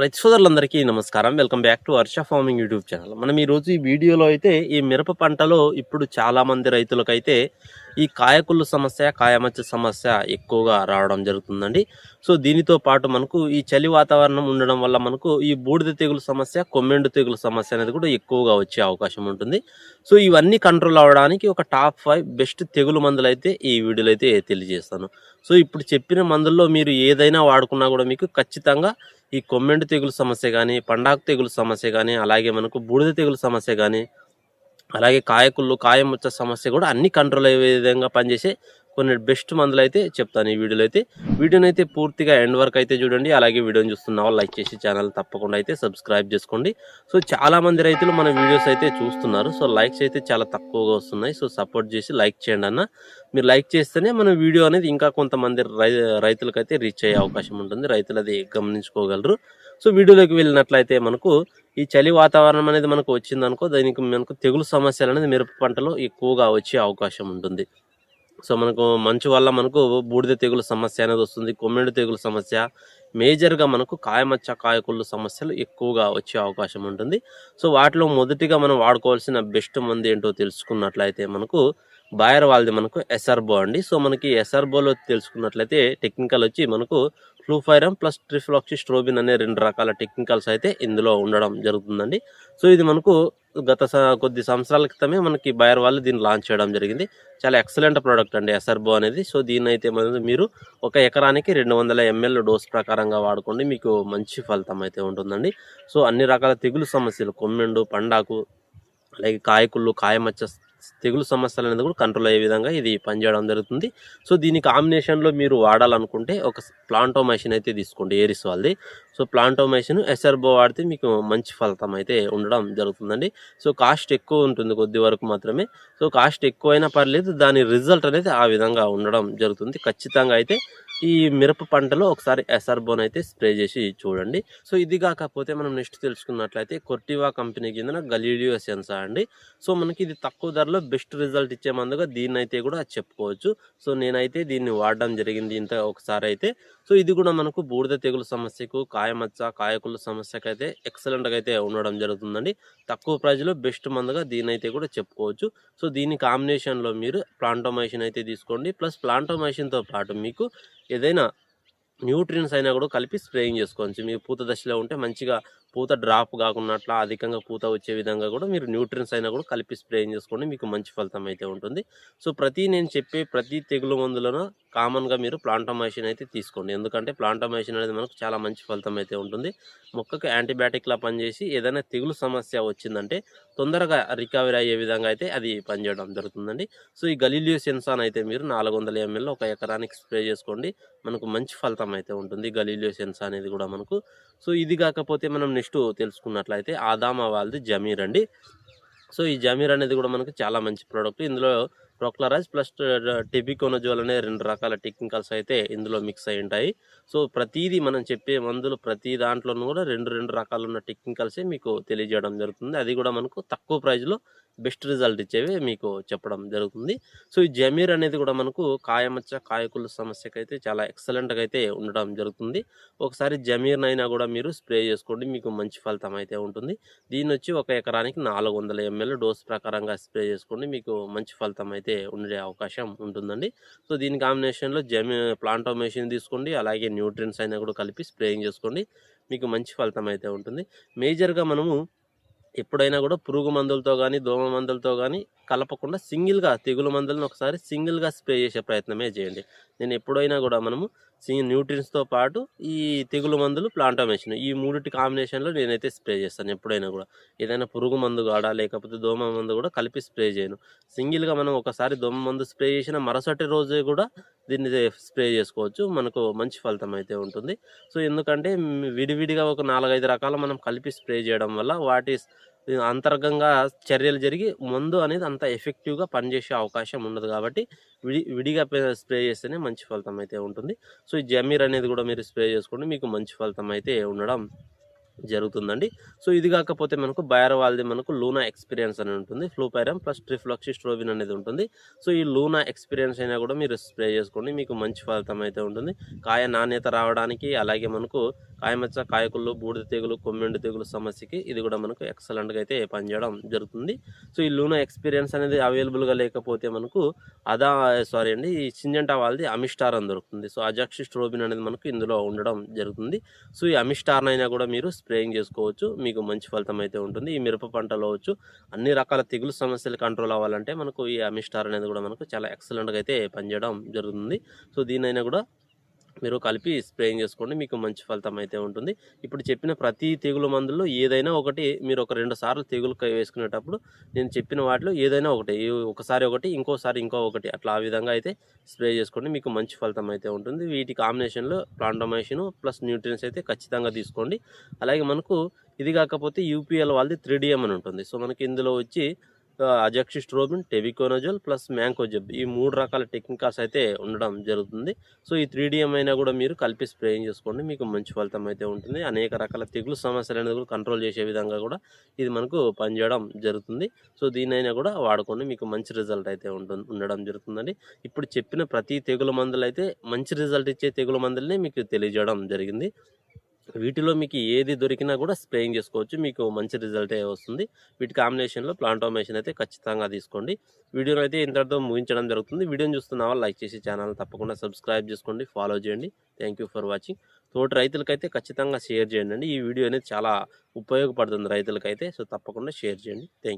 రైతు సోదరులందరికీ నమస్కారం. Welcome back to Varsha farming YouTube channel. మనం ఈరోజు ఈ వీడియోలో అయితే ఈ మిరప పంటలో ఇప్పుడు చాలామంది రైతులకైతే ఈ కాయకుళ్ళు సమస్య కాయమచ్చ సమస్య ఎక్కువగా రావడం జరుగుతుందండి. సో దీనితో పాటు మనకు ఈ చలి వాతావరణం ఉండడం వల్ల మనకు ఈ బూడిద తెగులు సమస్య కొమ్మెండు తెగులు సమస్య అనేది కూడా ఎక్కువగా వచ్చే అవకాశం ఉంటుంది. సో ఇవన్నీ కంట్రోల్ అవ్వడానికి ఒక టాప్ ఫైవ్ బెస్ట్ తెగులు మందులు అయితే ఈ వీడియోలో అయితే తెలియజేస్తాను. సో ఇప్పుడు చెప్పిన మందుల్లో మీరు ఏదైనా వాడుకున్నా కూడా మీకు ఖచ్చితంగా ఈ కొమ్మెండు తెగులు సమస్య కానీ పండాకు తెగులు సమస్య కానీ అలాగే మనకు బూడిద తెగులు సమస్య కానీ అలాగే కాయకుళ్ళు కాయముచ్చ సమస్య కూడా అన్ని కంట్రోల్ అయ్యే విధంగా పనిచేసే కొన్ని బెస్ట్ మందులు అయితే చెప్తాను ఈ వీడియోలో అయితే. వీడియోని అయితే పూర్తిగా ఎండ్ వరకు అయితే చూడండి. అలాగే వీడియోని చూస్తున్న వాళ్ళు లైక్ చేసి ఛానల్ తప్పకుండా అయితే సబ్స్క్రైబ్ చేసుకోండి. సో చాలా మంది రైతులు మన వీడియోస్ అయితే చూస్తున్నారు. సో లైక్స్ అయితే చాలా తక్కువగా వస్తున్నాయి. సో సపోర్ట్ చేసి లైక్ చేయండి అన్న. మీరు లైక్ చేస్తేనే మన వీడియో అనేది ఇంకా కొంతమంది రై రైతులకైతే రీచ్ అయ్యే అవకాశం ఉంటుంది. రైతులు అది గమనించుకోగలరు. సో వీడియోలోకి వెళ్ళినట్లయితే మనకు ఈ చలి వాతావరణం అనేది మనకు వచ్చిందనుకో దానికి మనకు తెగులు సమస్యలు అనేది మిరప పంటలో ఎక్కువగా వచ్చే అవకాశం ఉంటుంది. సో మనకు మంచు వల్ల మనకు బూడిద తెగులు సమస్య అనేది వస్తుంది కొమ్మిడి తెగులు సమస్య మేజర్గా మనకు కాయమచ్చ కాయకుళ్ళు సమస్యలు ఎక్కువగా వచ్చే అవకాశం ఉంటుంది. సో వాటిలో మొదటిగా మనం వాడుకోవాల్సిన బెస్ట్ మంది ఏంటో తెలుసుకున్నట్లయితే మనకు బాయర్ వాళ్ళది మనకు ఎస్ఆర్బో అండి. సో మనకి ఎస్ఆర్బోలో తెలుసుకున్నట్లయితే టెక్నికల్ వచ్చి మనకు ఫ్లూఫైరమ్ ప్లస్ ట్రిఫ్లాక్సి స్ట్రోబిన్ అనే రెండు రకాల టెక్నికల్స్ అయితే ఇందులో ఉండడం జరుగుతుందండి. సో ఇది మనకు గత స- కొద్ది సంవత్సరాల క్రితమే మనకి బయర్ వాళ్ళు దీన్ని లాంచ్ చేయడం జరిగింది. చాలా ఎక్సలెంట్ ప్రోడక్ట్ అండి ఎస్ఆర్బో అనేది. సో దీన్ని అయితే మీరు ఒక ఎకరానికి రెండు వందల ఎంఎల్ డోస్ ప్రకారంగా వాడుకోండి. మీకు మంచి ఫలితం అయితే ఉంటుందండి. సో అన్ని రకాల తెగులు సమస్యలు కొమ్మెండు పండాకు అలాగే కాయకుళ్ళు కాయమచ్చ తెగులు సమస్యలు అనేది కూడా కంట్రోల్ అయ్యే విధంగా ఇది పనిచేయడం జరుగుతుంది. సో దీని కాంబినేషన్లో మీరు వాడాలనుకుంటే ఒక ప్లాంటో మెషిన్ అయితే తీసుకోండి ఏరిస్ వాళ్ళది. సో ప్లాంటో మెషిన్ ఎస్ఆర్బో వాడితే మీకు మంచి ఫలితం అయితే ఉండడం జరుగుతుందండి. సో కాస్ట్ ఎక్కువ ఉంటుంది కొద్ది వరకు మాత్రమే. సో కాస్ట్ ఎక్కువైనా పర్లేదు దాని రిజల్ట్ అనేది ఆ విధంగా ఉండడం జరుగుతుంది. ఖచ్చితంగా అయితే ఈ మిరప పంటలో ఒకసారి ఎస్ఆర్బోన్ అయితే స్ప్రే చేసి చూడండి. సో ఇది కాకపోతే మనం నెక్స్ట్ తెలుసుకున్నట్లయితే కొర్టివా కంపెనీ కింద గలీలియో సెన్సా అండి. సో మనకి ఇది తక్కువ ధరలో బెస్ట్ రిజల్ట్ ఇచ్చే మందుగా దీన్ని అయితే కూడా చెప్పుకోవచ్చు. సో నేనైతే దీన్ని వాడడం జరిగింది ఇంత ఒకసారి అయితే. సో ఇది కూడా మనకు బూడిద తెగులు సమస్యకు కాయమచ్చ కాయకుల సమస్యకు అయితే ఎక్సలెంట్గా అయితే ఉండడం జరుగుతుందండి. తక్కువ ప్రైజ్లో బెస్ట్ మందుగా దీన్ని అయితే కూడా చెప్పుకోవచ్చు. సో దీని కాంబినేషన్లో మీరు ప్లాంటోమైషన్ అయితే తీసుకోండి. ప్లస్ ప్లాంటోమైషన్తో పాటు మీకు ఏదైనా న్యూట్రియన్స్ అయినా కూడా కలిపి స్ప్రేయింగ్ చేసుకోవచ్చు. మీరు పూత దశలో ఉంటే మంచిగా పూత డ్రాప్ కాకున్నట్ల అధికంగా పూత వచ్చే విధంగా కూడా మీరు న్యూట్రియన్స్ అయినా కూడా కలిపి స్ప్రేయింగ్ చేసుకోండి. మీకు మంచి ఫలితం అయితే ఉంటుంది. సో ప్రతి నేను చెప్పే ప్రతి తెగులు మందులను కామన్గా మీరు ప్లాంటోమైసిన్ అయితే తీసుకోండి. ఎందుకంటే ప్లాంటోమైసిన్ అనేది మనకు చాలా మంచి ఫలితం అయితే ఉంటుంది. మొక్కకు యాంటీబయాటిక్లా పనిచేసి ఏదైనా తెగులు సమస్య వచ్చిందంటే తొందరగా రికవరీ అయ్యే విధంగా అయితే అది పనిచేయడం జరుగుతుందండి. సో ఈ గలీలియో సెన్సాన్ అయితే మీరు నాలుగు వందల ఎంఎల్ ఒక ఎకరానికి స్ప్రే చేసుకోండి. మనకు మంచి ఫలితం అయితే ఉంటుంది గలీలియో సెన్సా అనేది కూడా మనకు. సో ఇది కాకపోతే మనం నెక్స్ట్ తెలుసుకున్నట్లయితే ఆదామా వాళ్ళది జమీర్ అండి. సో ఈ జమీర్ అనేది కూడా మనకు చాలా మంచి ప్రోడక్ట్. ఇందులో ప్రోక్లరైజ్ ప్లస్ టెబికోనజోల్ అనే రెండు రకాల టెక్నికల్స్ అయితే ఇందులో మిక్స్ అయి ఉంటాయి. సో ప్రతిదీ మనం చెప్పే మందులు ప్రతి దాంట్లోనూ కూడా రెండు రెండు రకాలు ఉన్న టెక్నికల్సే మీకు తెలియజేయడం జరుగుతుంది. అది కూడా మనకు తక్కువ ప్రైజ్లో బెస్ట్ రిజల్ట్ ఇచ్చేవి మీకు చెప్పడం జరుగుతుంది. సో ఈ జమీర్ అనేది కూడా మనకు కాయమచ్చ కాయకుల సమస్యకైతే చాలా ఎక్సలెంట్గా అయితే ఉండడం జరుగుతుంది. ఒకసారి జమీర్నైనా కూడా మీరు స్ప్రే చేసుకోండి మీకు మంచి ఫలితం అయితే ఉంటుంది. దీని వచ్చి ఒక ఎకరానికి నాలుగు వందల ఎంఎల్ డోస్ ప్రకారంగా స్ప్రే చేసుకోండి మీకు మంచి ఫలితం అయితే అయితే ఉండే అవకాశం ఉంటుందండి. సో దీని కాంబినేషన్లో జమి ప్లాంటో మెషిన్ తీసుకోండి. అలాగే న్యూట్రియన్స్ అయినా కూడా కలిపి స్ప్రేయింగ్ చేసుకోండి. మీకు మంచి ఫలితం అయితే ఉంటుంది. మేజర్గా మనము ఎప్పుడైనా కూడా పురుగు మందులతో కానీ దోమ మందులతో కానీ కలపకుండా సింగిల్గా తెగులు మందులను ఒకసారి సింగిల్గా స్ప్రే చేసే ప్రయత్నమే చేయండి. నేను ఎప్పుడైనా కూడా మనము న్యూట్రియన్స్తో పాటు ఈ తెగులు మందులు ప్లాంటోమేషన్ ఈ మూడిటి కాంబినేషన్లో నేనైతే స్ప్రే చేస్తాను ఎప్పుడైనా కూడా. ఏదైనా పురుగు మందు కాడా లేకపోతే దోమ మందు కూడా కలిపి స్ప్రే చేయను. సింగిల్గా మనం ఒకసారి దోమ మందు స్ప్రే చేసిన మరుసటి రోజే కూడా దీన్ని స్ప్రే చేసుకోవచ్చు. మనకు మంచి ఫలితం అయితే ఉంటుంది. సో ఎందుకంటే విడివిడిగా ఒక నాలుగైదు రకాలు మనం కలిపి స్ప్రే చేయడం వల్ల వాటి అంతర్గంగా చర్యలు జరిగి మందు అనేది అంత ఎఫెక్టివ్గా పనిచేసే అవకాశం ఉండదు కాబట్టి విడి విడిగా పే- స్ప్రే చేస్తేనే మంచి ఫలితం అయితే ఉంటుంది. సో ఈ జమీర్ అనేది కూడా మీరు స్ప్రే చేసుకోండి మీకు మంచి ఫలితం అయితే ఉండడం జరుగుతుందండి. సో ఇది కాకపోతే మనకు బయర్ వాళ్ళది మనకు లూనా ఎక్స్పీరియన్స్ అని ఉంటుంది. ఫ్లూపైరమ్ ప్లస్ ట్రిఫ్లాక్సిస్ట్రోబిన్ అనేది ఉంటుంది. సో ఈ లూనా ఎక్స్పీరియన్స్ అయినా కూడా మీరు స్ప్రే చేసుకోండి. మీకు మంచి ఫలితం అయితే ఉంటుంది. కాయ నాణ్యత రావడానికి అలాగే మనకు కాయమచ్చ కాయకుళ్ళు బూడిద తెగులు కొమ్మిండి తెగులు సమస్యకి ఇది కూడా మనకు ఎక్సలెంట్గా అయితే పనిచేయడం జరుగుతుంది. సో ఈ లూనా ఎక్స్పీరియన్స్ అనేది అవైలబుల్గా లేకపోతే మనకు అదా సారీ అండి ఈ సింజంటా వాళ్ళది అమిస్టార్ అని దొరుకుతుంది. సో అజాక్సిస్ట్రోబిన్ అనేది మనకు ఇందులో ఉండడం జరుగుతుంది. సో ఈ అమిస్టార్నైనా కూడా మీరు స్ప్రేయింగ్ చేసుకోవచ్చు. మీకు మంచి ఫలితం అయితే ఉంటుంది. ఈ మిరప పంటలో వచ్చు అన్ని రకాల తెగులు సమస్యలు కంట్రోల్ అవ్వాలంటే మనకు ఈ అమిస్టార్ అనేది కూడా మనకు చాలా ఎక్సలెంట్గా అయితే పనిచేయడం జరుగుతుంది. సో దీనైనా కూడా మీరు కలిపి స్ప్రేయింగ్ చేసుకోండి మీకు మంచి ఫలితం అయితే ఉంటుంది. ఇప్పుడు చెప్పిన ప్రతి తెగులు మందుల్లో ఏదైనా ఒకటి మీరు ఒక రెండు సార్లు తెగులు వేసుకునేటప్పుడు నేను చెప్పిన వాటిలో ఏదైనా ఒకటి ఒకసారి ఒకటి ఇంకోసారి ఇంకో ఒకటి అట్లా ఆ విధంగా అయితే స్ప్రే చేసుకోండి మీకు మంచి ఫలితం అయితే ఉంటుంది. వీటి కాంబినేషన్లో ప్లాంటోమైషన్ ప్లస్ న్యూట్రియన్స్ అయితే ఖచ్చితంగా తీసుకోండి. అలాగే మనకు ఇది కాకపోతే యూపీఎల్ వాళ్ళది త్రీ డిఎం అని ఉంటుంది. సో మనకి ఇందులో వచ్చి అజక్సిస్ట్రోబిన్ టెవికోనజోల్ ప్లస్ మ్యాంకోజబ్. ఈ మూడు రకాల టెక్నికల్స్ అయితే ఉండడం జరుగుతుంది. సో ఈ త్రీ అయినా కూడా మీరు కలిపి స్ప్రేయింగ్ చేసుకోండి. మీకు మంచి ఫలితం అయితే ఉంటుంది. అనేక రకాల తెగులు సమస్యలు అనేది కూడా కంట్రోల్ చేసే విధంగా కూడా ఇది మనకు పనిచేయడం జరుగుతుంది. సో దీనైనా కూడా వాడుకోండి. మీకు మంచి రిజల్ట్ అయితే ఉంటుంది ఉండడం జరుగుతుందండి. ఇప్పుడు చెప్పిన ప్రతి తెగులు మందులు అయితే మంచి రిజల్ట్ ఇచ్చే తెగులు మందులనే మీకు తెలియజేయడం జరిగింది. వీటిలో మీకు ఏది దొరికినా కూడా స్ప్రేయింగ్ చేసుకోవచ్చు. మీకు మంచి రిజల్ట్ వస్తుంది. వీటి కాంబినేషన్లో ప్లాంటోమేషన్ అయితే ఖచ్చితంగా తీసుకోండి. వీడియోని అయితే ఇంతటితో ముగించడం జరుగుతుంది. వీడియోని చూస్తున్న వాళ్ళు లైక్ చేసి ఛానల్ తప్పకుండా సబ్స్క్రైబ్ చేసుకోండి ఫాలో చేయండి. Thank you for watching. తోటి రైతులకైతే ఖచ్చితంగా షేర్ చేయండి ఈ వీడియో అనేది చాలా ఉపయోగపడుతుంది రైతులకైతే. సో తప్పకుండా షేర్ చేయండి. Thank you